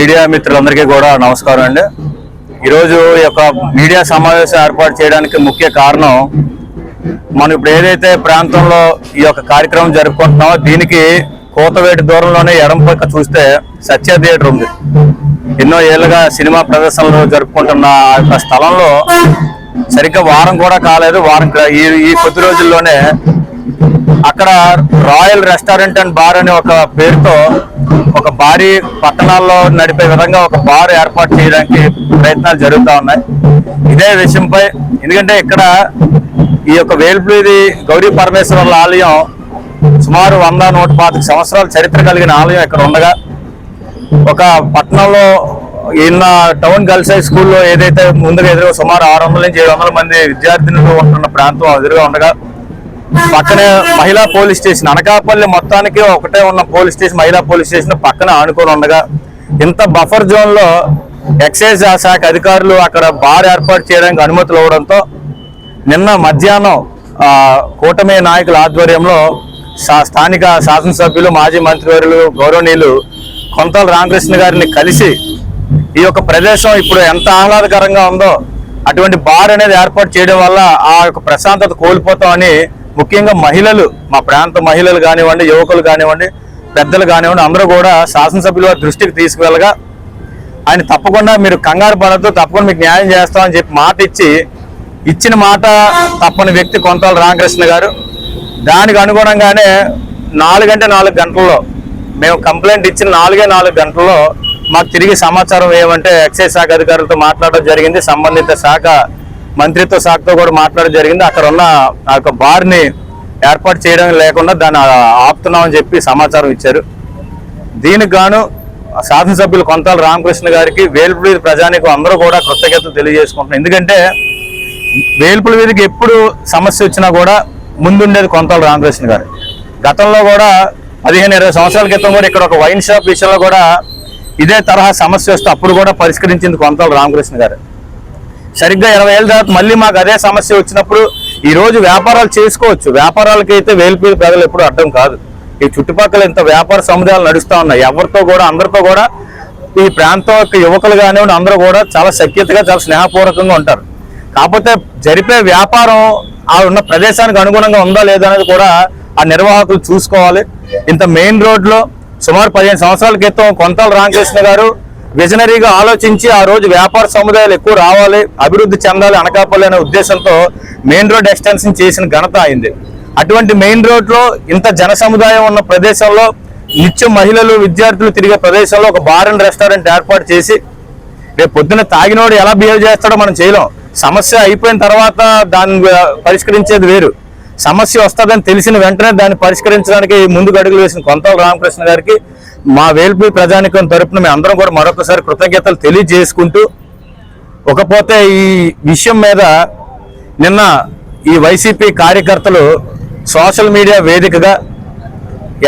Media మిత్రులందరికీ కూడా నమస్కారం అండి. ఈరోజు ఈ యొక్క మీడియా సమావేశం ఏర్పాటు చేయడానికి ముఖ్య కారణం మనం ఇప్పుడు ఏదైతే ప్రాంతంలో ఈ యొక్క కార్యక్రమం జరుపుకుంటున్నామో దీనికి కోతవేటి దూరంలోనే ఎడం పక్క చూస్తే సత్య థియేటర్ ఉంది. ఎన్నో ఏళ్ళుగా సినిమా ప్రదర్శనలు జరుపుకుంటున్న ఆ యొక్క స్థలంలో సరిగ్గా వారం కూడా కాలేదు. వారం ఈ ఈ కొద్ది రోజుల్లోనే అక్కడ రాయల్ రెస్టారెంట్ అండ్ బార్ అనే ఒక పేరుతో ఒక భారీ పట్టణాల్లో నడిపే విధంగా ఒక బార్ ఏర్పాటు చేయడానికి ప్రయత్నాలు జరుగుతూ ఉన్నాయి. ఇదే విషయంపై ఎందుకంటే ఇక్కడ ఈ యొక్క వేల్పుది గౌరీ పరమేశ్వరుల ఆలయం సుమారు వంద నూట పాతిక సంవత్సరాల చరిత్ర కలిగిన ఆలయం ఇక్కడ ఉండగా ఒక పట్టణంలో ఈయన టౌన్ గర్ల్స్ హై స్కూల్లో ఏదైతే ముందుగా ఎదురుగా సుమారు ఆరు వందల నుంచి ఏడు వందల మంది విద్యార్థినులు ఉంటున్న ప్రాంతం ఎదురుగా ఉండగా పక్కనే మహిళా పోలీస్ స్టేషన్. అనకాపల్లి మొత్తానికి ఒకటే ఉన్న పోలీస్ స్టేషన్ మహిళా పోలీస్ స్టేషన్ పక్కన ఆనుకొని ఉండగా ఇంత బఫర్ జోన్లో ఎక్సైజ్ శాఖ అధికారులు అక్కడ బార్ ఏర్పాటు చేయడానికి అనుమతులు ఇవ్వడంతో నిన్న మధ్యాహ్నం కూటమి నాయకుల ఆధ్వర్యంలో స్థానిక శాసనసభ్యులు మాజీ మంత్రివర్యులు గౌరవనీయులు కొంతల రామకృష్ణ గారిని కలిసి ఈ యొక్క ప్రదేశం ఇప్పుడు ఎంత ఆహ్లాదకరంగా ఉందో అటువంటి బార్ అనేది ఏర్పాటు చేయడం వల్ల ఆ యొక్క ప్రశాంతత కోల్పోతామని ముఖ్యంగా మహిళలు మా ప్రాంత మహిళలు కానివ్వండి యువకులు కానివ్వండి పెద్దలు కానివ్వండి అందరూ కూడా శాసనసభ్యుల వారి దృష్టికి తీసుకువెళ్ళగా ఆయన తప్పకుండా మీరు కంగారు పడద్దు తప్పకుండా మీకు న్యాయం చేస్తామని చెప్పి మాట ఇచ్చి ఇచ్చిన మాట తప్పని వ్యక్తి కొంతాల రామకృష్ణ గారు. దానికి అనుగుణంగానే నాలుగంటే నాలుగు గంటల్లో మేము కంప్లైంట్ ఇచ్చిన నాలుగే నాలుగు గంటల్లో మాకు తిరిగి సమాచారం ఏమంటే ఎక్సైజ్ శాఖ అధికారులతో మాట్లాడడం జరిగింది. సంబంధిత శాఖ మంత్రిత్వ శాఖతో కూడా మాట్లాడడం జరిగింది. అక్కడ ఉన్న ఆ యొక్క బార్ని ఏర్పాటు చేయడం లేకుండా దాన్ని ఆపుతున్నామని చెప్పి సమాచారం ఇచ్చారు. దీనికి గాను శాసనసభ్యులు కొంతాల రామకృష్ణ గారికి వేల్పుడి ప్రజానికి అందరూ కూడా కృతజ్ఞతలు తెలియజేసుకుంటున్నారు ఎందుకంటే వేల్పుల వీధికి ఎప్పుడు సమస్య వచ్చినా కూడా ముందుండేది కొంతాల రామకృష్ణ గారు. గతంలో కూడా పదిహేను ఇరవై సంవత్సరాల క్రితం కూడా ఇక్కడ ఒక వైన్ షాప్ విషయంలో కూడా ఇదే తరహా సమస్య వస్తే అప్పుడు కూడా పరిష్కరించింది కొంతాల రామకృష్ణ గారు. సరిగ్గా ఇరవై ఏళ్ళ తర్వాత మళ్ళీ మాకు అదే సమస్య వచ్చినప్పుడు ఈ రోజు వ్యాపారాలు చేసుకోవచ్చు. వ్యాపారాలకి అయితే వేలిపేరు ప్రజలు ఎప్పుడు అర్థం కాదు. ఈ చుట్టుపక్కల ఇంత వ్యాపార సముదాయాలు నడుస్తూ ఉన్నాయి. ఎవరితో కూడా అందరితో కూడా ఈ ప్రాంతం యొక్క యువకులు కానివ్వండి అందరూ కూడా చాలా సఖ్యతగా చాలా స్నేహపూర్వకంగా ఉంటారు. కాకపోతే జరిపే వ్యాపారం ఆ ఉన్న ప్రదేశానికి అనుగుణంగా ఉందా లేదా అనేది కూడా ఆ నిర్వాహకులు చూసుకోవాలి. ఇంత మెయిన్ రోడ్లో సుమారు పదిహేను సంవత్సరాల క్రితం కొంతాల రామకృష్ణ గారు విజనరీగా ఆలోచించి ఆ రోజు వ్యాపార సముదాయాలు ఎక్కువ రావాలి అభివృద్ధి చెందాలి అనకాపల్లి అనే ఉద్దేశంతో మెయిన్ రోడ్ ఎక్స్టెన్షన్ చేసిన ఘనత అయింది. అటువంటి మెయిన్ రోడ్లో ఇంత జన సముదాయం ఉన్న ప్రదేశంలో నిత్యం మహిళలు విద్యార్థులు తిరిగే ప్రదేశంలో ఒక బార్ అండ్ రెస్టారెంట్ ఏర్పాటు చేసి రేపు పొద్దున్న తాగినోడు ఎలా బిహేవ్ చేస్తాడో మనం చేయలేం. సమస్య అయిపోయిన తర్వాత దాన్ని పరిష్కరించేది వేరు. సమస్య వస్తుందని తెలిసిన వెంటనే దాన్ని పరిష్కరించడానికి ముందుకు అడుగులు వేసిన కొంత రామకృష్ణ గారికి మా వేల్పి ప్రజానికం తరపున మేము అందరం కూడా మరొకసారి కృతజ్ఞతలు తెలియజేసుకుంటూ ఒకపోతే ఈ విషయం మీద నిన్న ఈ వైసీపీ కార్యకర్తలు సోషల్ మీడియా వేదికగా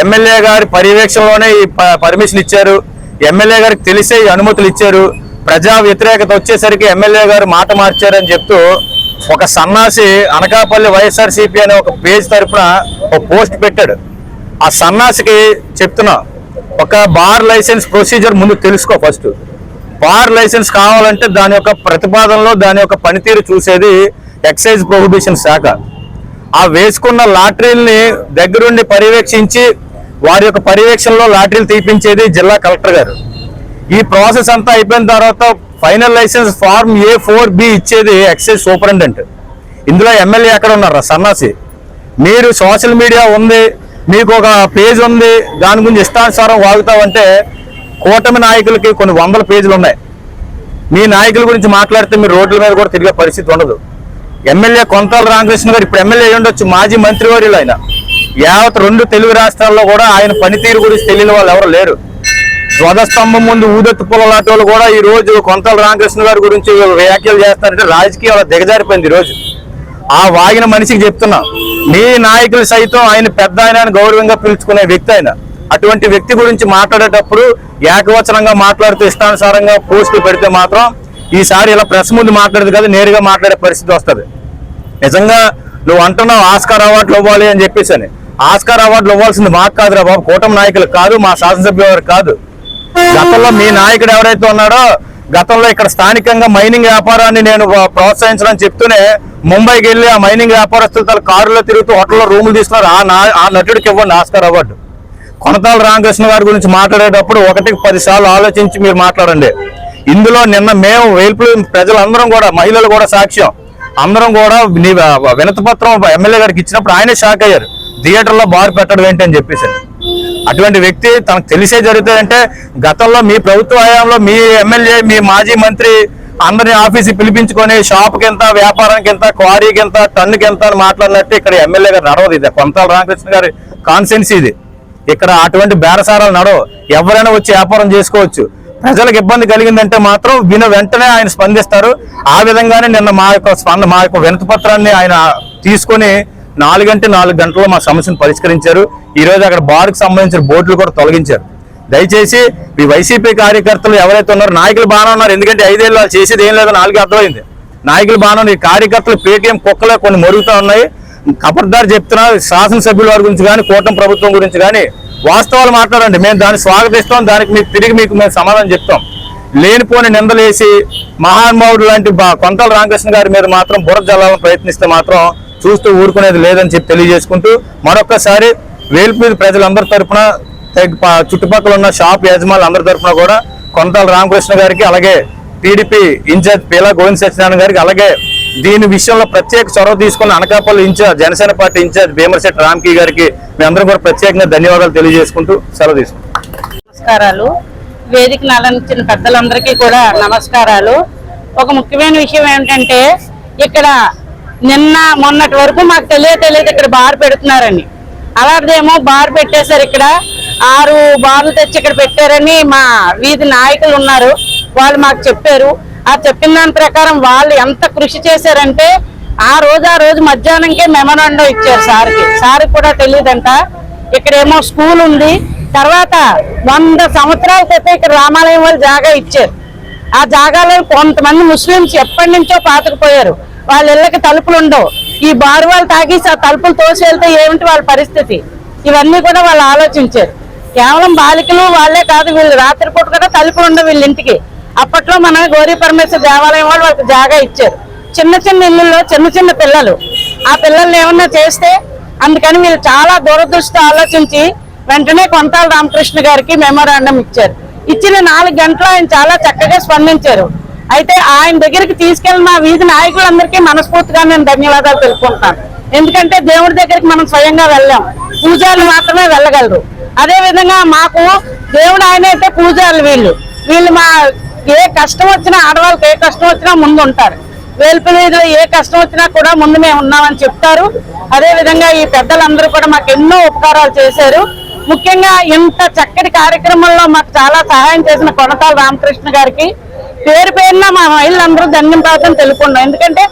ఎమ్మెల్యే గారి పర్యవేక్షణలోనే ఈ పర్మిషన్ ఇచ్చారు. ఎమ్మెల్యే గారికి తెలిసే అనుమతులు ఇచ్చారు. ప్రజా వ్యతిరేకత వచ్చేసరికి ఎమ్మెల్యే గారు మాట మార్చారని చెప్తూ ఒక సన్నాసి అనకాపల్లి వైఎస్ఆర్సీపీ అనే ఒక పేజ్ తరపున ఒక పోస్ట్ పెట్టాడు. ఆ సన్నాసికి చెప్తున్నా ఒక బార్ లైసెన్స్ ప్రొసీజర్ ముందు తెలుసుకో ఫస్ట్. బార్ లైసెన్స్ కావాలంటే దాని యొక్క ప్రతిపాదనలో దాని యొక్క పనితీరు చూసేది ఎక్సైజ్ ప్రొహిబిషన్ శాఖ. ఆ వేసుకున్న లాటరీల్ని దగ్గరుండి పర్యవేక్షించి వారి యొక్క పర్యవేక్షణలో లాటరీలు తీపించేది జిల్లా కలెక్టర్ గారు. ఈ ప్రాసెస్ అంతా అయిపోయిన తర్వాత final licence form A four B ఇచ్చేది ఎక్సైజ్ సూపరింటెండెంట్. ఇందులో ఎమ్మెల్యే ఎక్కడ ఉన్నారు సన్నాసి. మీరు సోషల్ మీడియా ఉంది మీకు ఒక పేజ్ ఉంది దాని గురించి ఇష్టానుసారం వాగుతామంటే కూటమి నాయకులకి కొన్ని వందల పేజీలు ఉన్నాయి. మీ నాయకుల గురించి మాట్లాడితే మీరు రోడ్ల మీద కూడా తిరిగే పరిస్థితి ఉండదు. ఎమ్మెల్యే కొంతాల రామకృష్ణ గారు ఇప్పుడు ఎమ్మెల్యే ఉండొచ్చు మాజీ మంత్రివర్యులు ఆయన. యావత్ రెండు తెలుగు రాష్ట్రాల్లో కూడా ఆయన పనితీరు గురించి తెలియని వాళ్ళు ఎవరు లేరు. ధ్వజస్తంభం ముందు ఊదత్తు పొలలాంటి కూడా ఈ రోజు కొంతల రామకృష్ణ గారి గురించి వ్యాఖ్యలు చేస్తారంటే రాజకీయాలు దిగజారిపోయింది ఈ రోజు. ఆ వాగిన మనిషికి చెప్తున్నా. మీ నాయకులు సైతం ఆయన పెద్ద ఆయన అని గౌరవంగా పిలుచుకునే వ్యక్తి ఆయన. అటువంటి వ్యక్తి గురించి మాట్లాడేటప్పుడు ఏకవచనంగా మాట్లాడుతూ ఇష్టానుసారంగా పోస్టులు పెడితే మాత్రం ఈసారి ఇలా ప్రెస్ ముందు మాట్లాడదు కదా నేరుగా మాట్లాడే పరిస్థితి వస్తుంది. నిజంగా నువ్వు అంటున్నావు ఆస్కార్ అవార్డులు ఇవ్వాలి అని చెప్పేసి అని. ఆస్కార్ అవార్డులు ఇవ్వాల్సింది మాకు కాదురా బాబు కూటమి నాయకులు కాదు మా శాసనసభ్యులు కాదు. గతంలో మీ నాయకుడు ఎవరైతే ఉన్నాడో గతంలో ఇక్కడ స్థానికంగా మైనింగ్ వ్యాపారాన్ని నేను ప్రోత్సహించడం చెప్తూనే ముంబైకి వెళ్ళి ఆ మైనింగ్ వ్యాపారస్తులు తన కారులో తిరుగుతూ హోటల్లో రూములు తీసుకున్నారు. ఆ నా- ఆ నటుడికి ఇవ్వండి ఆస్కార్ అవార్డు. కొనతాల రామకృష్ణ గారి గురించి మాట్లాడేటప్పుడు ఒకటికి పది సార్లు ఆలోచించి మీరు మాట్లాడండి. ఇందులో నిన్న మేము వేల్పులు ప్రజలందరం కూడా మహిళలు కూడా సాక్ష్యం. అందరం కూడా నీ వినతి ఎమ్మెల్యే గారికి ఇచ్చినప్పుడు ఆయనే షాక్ అయ్యారు. థియేటర్లో బార్ పెట్టడం ఏంటి అని చెప్పేసి. అటువంటి వ్యక్తి తనకు తెలిసే జరుగుతాయంటే గతంలో మీ ప్రభుత్వ హయాంలో మీ ఎమ్మెల్యే మీ మాజీ మంత్రి అందరిని ఆఫీస్కి పిలిపించుకొని షాప్కి ఎంత వ్యాపారానికి ఎంత క్వారీకి ఎంత టన్నుకి ఎంత అని మాట్లాడినట్టు ఇక్కడ ఎమ్మెల్యే గారు నడవదు ఇది. కొంతాల రామకృష్ణ గారి కాన్సెన్సీ ఇది. ఇక్కడ అటువంటి బేరసారాలు నడవు. ఎవరైనా వచ్చి వ్యాపారం చేసుకోవచ్చు. ప్రజలకు ఇబ్బంది కలిగిందంటే మాత్రం విన వెంటనే ఆయన స్పందిస్తారు. ఆ విధంగానే నిన్న మా యొక్క స్పంద మా యొక్క వినతి పత్రాన్ని ఆయన తీసుకొని నాలుగంటే నాలుగు గంటల్లో మా సమస్యను పరిష్కరించారు. ఈరోజు అక్కడ బార్కు సంబంధించిన బోర్డులు కూడా తొలగించారు. దయచేసి మీ వైసీపీ కార్యకర్తలు ఎవరైతే ఉన్నారో నాయకులు బాగానే ఉన్నారు. ఎందుకంటే ఐదేళ్ళు వాళ్ళు చేసేది ఏం లేదో నాలుగు అర్థమైంది. నాయకులు బాగానే ఉన్నారు. ఈ కార్యకర్తలు పేటీఎం కుక్కలే కొన్ని మరుగుతూ ఉన్నాయి. ఖబర్దార్ చెప్తున్నా శాసనసభ్యుల వారి గురించి కానీ కూటమి ప్రభుత్వం గురించి కానీ. వాస్తవాలు మాట్లాడండి. మేము దాన్ని స్వాగతిస్తాం. దానికి మీకు తిరిగి మీకు మేము సమాధానం చెప్తాం. లేనిపోని నిందలేసి మహానుభావుడు లాంటి బా- కొంతల రామకృష్ణ గారి మీద మాత్రం బురద జల్లాలని ప్రయత్నిస్తే మాత్రం చూస్తూ ఊరుకునేది లేదని చెప్పి తెలియజేసుకుంటూ మరొక్కసారి వేల్పూరి ప్రజలందరి తరపున చుట్టుపక్కల ఉన్న షాప్ యజమానులు అందరి తరపున కూడా కొంతాల రామకృష్ణ గారికి అలాగే టీడీపీ ఇన్ఛార్జ్ పీలా గోవింద్ సత్యనారాయణ గారికి అలాగే దీని విషయంలో ప్రత్యేక చొరవ తీసుకున్న Anakapalli incharge Janasena party incharge Bhimarasetti Ramki గారికి మేమందరం కూడా ప్రత్యేకంగా ధన్యవాదాలు తెలియజేసుకుంటూ సెలవు తీసుకుంటాం నమస్కారాలు. వేదిక అలంకరించిన పెద్దలందరికీ కూడా నమస్కారాలు. ఒక ముఖ్యమైన విషయం ఏంటంటే ఇక్కడ నిన్న మొన్నటి వరకు మాకు తెలియ తెలియదు ఇక్కడ బార్ పెడుతున్నారని. అలాంటిదేమో బార్ పెట్టేశారు ఇక్కడ. ఆరు బార్లు తెచ్చి ఇక్కడ పెట్టారని మా వీధి నాయకులు ఉన్నారు. వాళ్ళు మాకు చెప్పారు. ఆ చెప్పిన దాని ప్రకారం వాళ్ళు ఎంత కృషి చేశారంటే ఆ రోజు ఆ రోజు మధ్యాహ్నంకే మెమరాండం ఇచ్చారు సార్కి. సార్కి కూడా తెలియదంట. ఇక్కడేమో స్కూల్ ఉంది. తర్వాత వంద సంవత్సరాల క్రితం ఇక్కడ రామాలయం వాళ్ళు జాగా ఇచ్చారు. ఆ జాగాలో కొంతమంది ముస్లింస్ ఎప్పటి నుంచో పాతుకుపోయారు. వాళ్ళ ఇళ్ళకి తలుపులు ఉండవు. ఈ బారు వాళ్ళు తాగేసి ఆ తలుపులు తోసి వెళ్తే ఏమిటి వాళ్ళ పరిస్థితి? ఇవన్నీ కూడా వాళ్ళు ఆలోచించారు. కేవలం బాలికలు వాళ్ళే కాదు వీళ్ళు రాత్రిపూట కూడా తలుపులు ఉండవు వీళ్ళ ఇంటికి అప్పట్లో మన గౌరీ పరమేశ్వర దేవాలయం వాళ్ళు వాళ్ళకి జాగా ఇచ్చారు. చిన్న చిన్న ఇళ్ళల్లో చిన్న చిన్న పిల్లలు. ఆ పిల్లల్ని ఏమన్నా చేస్తే అందుకని వీళ్ళు చాలా దూరదృష్టి ఆలోచించి వెంటనే కొంతాల రామకృష్ణ గారికి మెమోరాండం ఇచ్చారు. ఇచ్చిన నాలుగు గంటలు ఆయన చాలా చక్కగా స్పందించారు. అయితే ఆయన దగ్గరికి తీసుకెళ్ళిన మా వీధి నాయకులందరికీ మనస్ఫూర్తిగా నేను ధన్యవాదాలు తెలుపుకుంటున్నాను. ఎందుకంటే దేవుడి దగ్గరికి మనం స్వయంగా వెళ్ళాం. పూజారులు మాత్రమే వెళ్ళగలరు. అదే విధంగా మాకు దేవుడు ఆయన అయితే పూజారులు వీళ్ళు. వీళ్ళు మా ఏ కష్టం వచ్చినా ఆడవాళ్ళకి ఏ కష్టం వచ్చినా ముందు ఉంటారు. వేల్పులీలో ఏ కష్టం వచ్చినా కూడా ముందు మేము ఉన్నామని చెప్తారు. అదే విధంగా ఈ పెద్దలందరూ కూడా మాకు ఎన్నో ఉపకారాలు చేశారు. ముఖ్యంగా ఇంత చక్కటి కార్యక్రమంలో మాకు చాలా సహాయం చేసిన కొనతాల రామకృష్ణ గారికి పేరు పేరున మా మహిళలందరూ ధన్యవాదం తెలుపుకున్నాం. ఎందుకంటే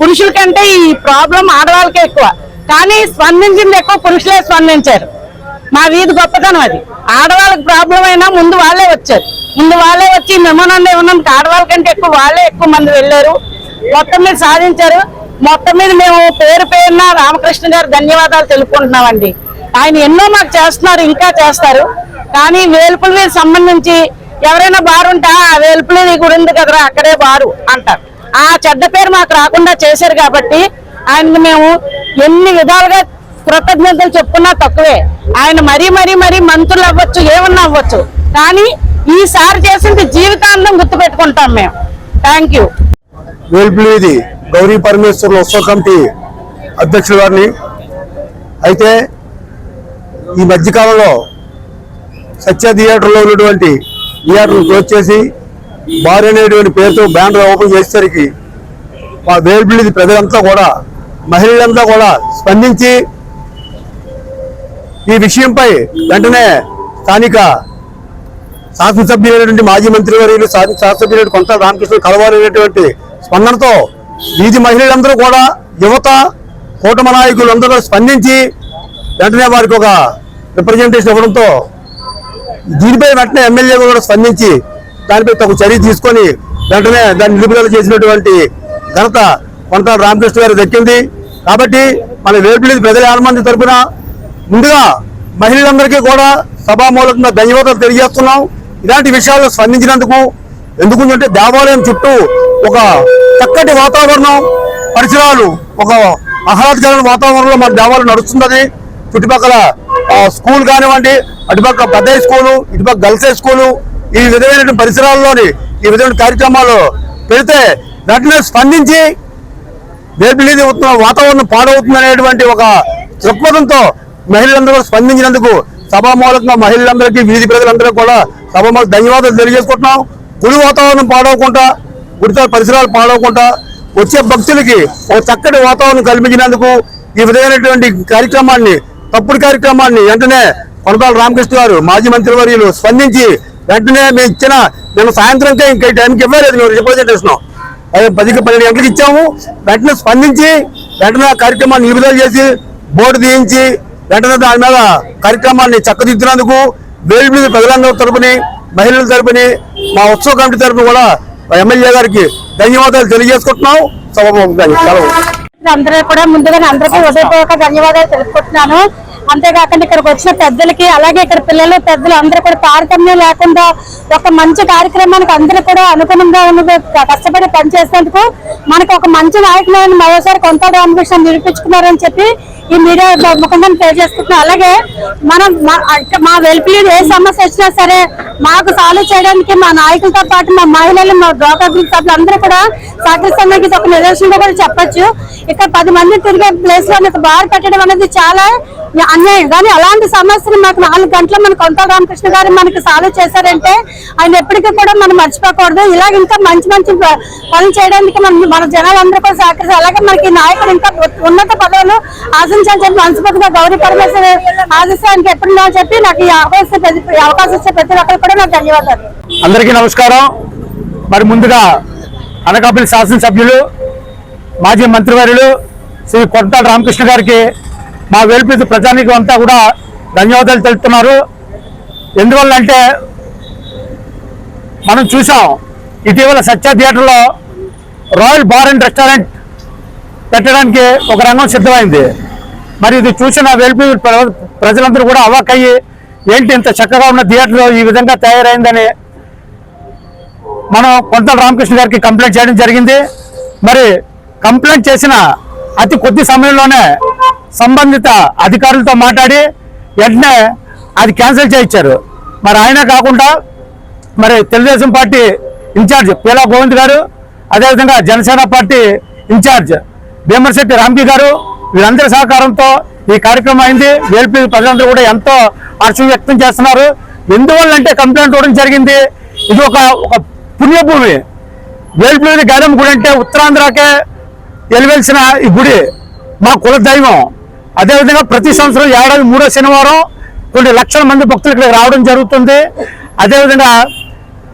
పురుషుల కంటే ఈ ప్రాబ్లం ఆడవాళ్ళకే ఎక్కువ. కానీ స్పందించింది ఎక్కువ పురుషులే స్పందించారు. మా వీధి గొప్పతనం అది. ఆడవాళ్ళకి ప్రాబ్లం అయినా ముందు వాళ్ళే వచ్చారు. ముందు వాళ్ళే వచ్చి మెమోనండి ఉన్నందుకు ఆడవాళ్ళ కంటే ఎక్కువ వాళ్ళే ఎక్కువ మంది వెళ్ళారు. మొత్తం మీద సాధించారు. మొత్తం మీద మేము పేరు పేరున రామకృష్ణ గారు ధన్యవాదాలు తెలుపుకుంటున్నామండి. ఆయన ఎన్నో మాకు చేస్తున్నారు ఇంకా చేస్తారు. కానీ వేల్పుల మీద సంబంధించి ఎవరైనా బారు ఉంటే ఆ ఉంది కదరా అక్కడే బారు అంటారు. ఆ చెడ్డ పేరు మాకు రాకుండా చేశారు కాబట్టి ఆయనకి మేము ఎన్ని విధాలుగా కృతజ్ఞతలు చెప్పుకున్నా తక్కువే. ఆయన మరీ మరీ మరీ మంత్రులు అవ్వచ్చు ఏమన్నా అవ్వచ్చు. కానీ ఈసారి చేసింది జీవితాంతం గుర్తుపెట్టుకుంటాం మేము. థ్యాంక్ యూ వేల్పులేది గౌరీ పరమేశ్వరుల ఉత్సవ కమిటీ అధ్యక్షుల గారిని. అయితే ఈ మధ్యకాలంలో సత్య థియేటర్లో ఉన్నటువంటి థియేటర్లు క్లోజ్ చేసి బార్ అనేటువంటి పేరుతో బ్యానర్ ఓపెన్ చేసేసరికి మా వేల్పులేది ప్రజలంతా కూడా మహిళలంతా కూడా స్పందించి ఈ విషయంపై వెంటనే స్థానిక శాసనసభ్యులైనటువంటి మాజీ మంత్రి వర్యులు శాసనసభ్యులు కొంత రామకృష్ణ కలవాలనేటువంటి స్పందనతో వీధి మహిళలందరూ కూడా యువత కూటమి నాయకులు అందరూ స్పందించి వెంటనే వారికి ఒక రిప్రజెంటేషన్ ఇవ్వడంతో దీనిపై వెంటనే ఎమ్మెల్యే కూడా స్పందించి దానిపై తగు చర్య తీసుకొని వెంటనే దాన్ని నిలుపుదల చేసినటువంటి ఘనత కొంత రామకృష్ణ గారు దక్కింది. కాబట్టి మన వేపులేదు ప్రజల ఆనందం తరపున ముందుగా మహిళలందరికీ కూడా సభామూలకంగా ధన్యవాదాలు తెలియజేస్తున్నాం. ఇలాంటి విషయాల్లో స్పందించినందుకు ఎందుకంటే దేవాలయం చుట్టూ ఒక చక్కటి వాతావరణం పరిసరాలు ఒక ఆహ్లాదకరమైన వాతావరణంలో మన దేవాలయం నడుస్తున్నది. చుట్టుపక్కల స్కూల్ కానివ్వండి అటుపక్క పెద్ద స్కూలు ఇటుపక్క గర్ల్స్ హై స్కూలు ఈ విధమైన పరిసరాల్లోని ఈ విధమైన కార్యక్రమాలు పెడితే వెంటనే స్పందించి వేపిలీది అవుతున్న వాతావరణం పాడవుతుంది అనేటువంటి ఒక దృక్పథంతో మహిళలందరూ స్పందించినందుకు సభామూలకంగా మహిళలందరికీ వీధి ప్రజలందరూ కూడా సభామూల ధన్యవాదాలు తెలియజేసుకుంటున్నాం. గుడి వాతావరణం పాడవకుండా గుడితో పరిసరాలు పాడవకుండా వచ్చే భక్తులకి ఒక చక్కటి వాతావరణం కల్పించినందుకు ఈ విధమైనటువంటి కార్యక్రమాన్ని తప్పుడు కార్యక్రమాన్ని వెంటనే కొనతాల రామకృష్ణ గారు మాజీ మంత్రివర్యులు స్పందించి వెంటనే మేము ఇచ్చిన నేను సాయంత్రంకే ఇంకా ఈ టైంకి ఇవ్వలేదు మేము రిప్రజెంటేషన్. చేస్తున్నాం పదికి పన్నెండు గంటలకు ఇచ్చాము. వెంటనే స్పందించి వెంటనే ఆ కార్యక్రమాన్ని నిలుపుదల చేసి బోర్డు తీయించి వెంటనే దాని మీద కార్యక్రమాన్ని చక్కదిద్దినందుకు వేలు ప్రజలందరూ తరపుని మహిళల తరపుని మా ఉత్సవ కమిటీ తరపున కూడా ఎమ్మెల్యే గారికి ధన్యవాదాలు తెలియజేసుకుంటున్నాం. సభ అందరూ కూడా ముందుగానే అందరికీ హృదయపూర్వక ధన్యవాదాలు తెలుపుకుంటున్నాను. అంతేకాకుండా ఇక్కడికి వచ్చిన పెద్దలకి అలాగే ఇక్కడ పిల్లలు పెద్దలు అందరూ కూడా తారతమ్యం లేకుండా ఒక మంచి కార్యక్రమానికి అందరూ కూడా అనుగుణంగా ఉన్న కష్టపడి పనిచేసేందుకు మనకు ఒక మంచి నాయకులను మరోసారి కొంత రామకృష్ణ నిరూపించుకున్నారని చెప్పి ఈ మీడియా ముఖంగా తెలియజేసుకుంటున్నాం అలాగే మనం మా- మా వెలుపులు ఏ సమస్య వచ్చినా సరే మాకు సాల్వ్ చేయడానికి మా నాయకులతో పాటు మా మహిళలు మా డ్వాక్రా సభ్యులు అందరూ కూడా సహకరిస్తానికి ఇది ఒక నిదర్శనంగా కూడా చెప్పచ్చు. ఇక్కడ పది మంది తిరిగే ప్లేస్లో బార్ పెట్టడం అనేది చాలా అన్యాయం. కానీ అలాంటి సమస్యలు మాకు నాలుగు గంటల మన కొంత రామకృష్ణ గారు మనకి సాల్వ్ చేశారంటే ఆయన ఎప్పటికీ కూడా మనం మర్చిపోకూడదు. ఇలాగ ఇంకా మంచి మంచి ప- పనులు చేయడానికి మన మన జనాలందరూ కూడా సహకరిస్తారు. అలాగే మనకి నాయకుడు ఇంకా ఉన్నత పదవులు ఆశించాలని చెప్పి మనస్ఫూర్తిగా గౌరీ పరమేశ్వర ఆశిస్తానికి ఎప్పుడున్నా చెప్పి నాకు ఈ అవకాశం ఈ అవకాశం ఇచ్చే ప్రతి ఒక్కరు కూడా నాకు ధన్యవాదాలు. అందరికీ నమస్కారం. మరి ముందుగా అనకాపల్లి శాసనసభ్యులు మాజీ మంత్రివర్యులు శ్రీ కొట్టాల రామకృష్ణ గారికి మా వేలుపీతి ప్రజానికం అంతా కూడా ధన్యవాదాలు తెలుపుతున్నారు. ఎందువల్ల అంటే మనం చూసాం ఇటీవల సత్య థియేటర్లో రాయల్ బార్ అండ్ రెస్టారెంట్ పెట్టడానికి ఒక రంగం సిద్ధమైంది. మరి ఇది చూసిన వేల్పి ప్ర- ప్రజలందరూ కూడా అవాక్కయ్యి ఏంటి ఇంత చక్కగా ఉన్న థియేటర్ ఈ విధంగా తయారైందని మనం కొంతల రామకృష్ణ గారికి కంప్లైంట్ చేయడం జరిగింది. మరి కంప్లైంట్ చేసిన అతి కొద్ది సమయంలోనే సంబంధిత అధికారులతో మాట్లాడి వెంటనే అది క్యాన్సిల్ చేయించారు. మరి ఆయన కాకుండా మరి Telugu Desam party in charge Peela Govind గారు అదేవిధంగా జనసేన పార్టీ ఇన్ఛార్జ్ భీమర్శెట్టి రామ్కి గారు వీరందరి సహకారంతో ఈ కార్యక్రమం అయింది. వేల్పి ప్రజలందరూ కూడా ఎంతో హర్షం వ్యక్తం చేస్తున్నారు. ఎందువల్ల అంటే కంప్లైంట్ ఇవ్వడం జరిగింది. ఇది ఒక ఒక పుణ్యభూమి. వేల్పూరి గైరమ్మ గుడి అంటే ఉత్తరాంధ్రకే వెలివెలిసిన ఈ గుడి. మా కుల దైవం. అదేవిధంగా ప్రతి సంవత్సరం ఏడాది మూడో శనివారం కొన్ని లక్షల మంది భక్తులు ఇక్కడికి రావడం జరుగుతుంది. అదేవిధంగా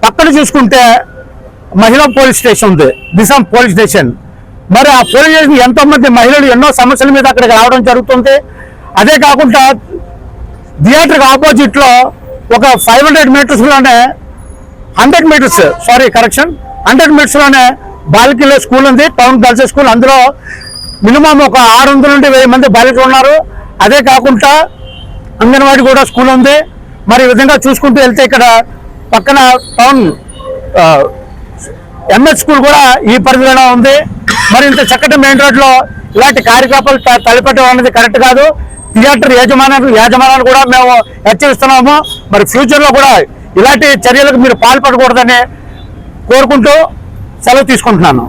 పక్కన చూసుకుంటే మహిళా పోలీస్ స్టేషన్ ఉంది దిశాం పోలీస్ స్టేషన్. మరి ఆ పోలీస్ స్టేషన్ ఎంతో మంది మహిళలు ఎన్నో సమస్యల మీద అక్కడికి రావడం జరుగుతుంది. అదే కాకుండా థియేటర్ ఆపోజిట్లో ఒక five hundred మీటర్స్లోనే hundred metres sorry correction hundred మీటర్స్లోనే బాలికల స్కూల్ ఉంది టౌన్ గర్ల్స్ స్కూల్. అందులో మినిమం ఒక ఆరు వందల నుండి వెయ్యి మంది బాలికలు ఉన్నారు. అదే కాకుండా అంగన్వాడీ కూడా స్కూల్ ఉంది. మరి ఈ విధంగా చూసుకుంటూ వెళ్తే ఇక్కడ పక్కన టౌన్ ఎంఎస్ స్కూల్ కూడా ఈ పరిధిలోనే ఉంది. మరి ఇంత చక్కటి మెయిన్ రోడ్లో ఇలాంటి కార్యకలాపాలు తలపెట్టడం అనేది కరెక్ట్ కాదు. థియేటర్ యాజమాన్యాలు యాజమాన్యాలు కూడా మేము హెచ్చరిస్తున్నాము. మరి ఫ్యూచర్లో కూడా ఇలాంటి చర్యలకు మీరు పాల్పడకూడదని కోరుకుంటూ సెలవు తీసుకుంటున్నాను.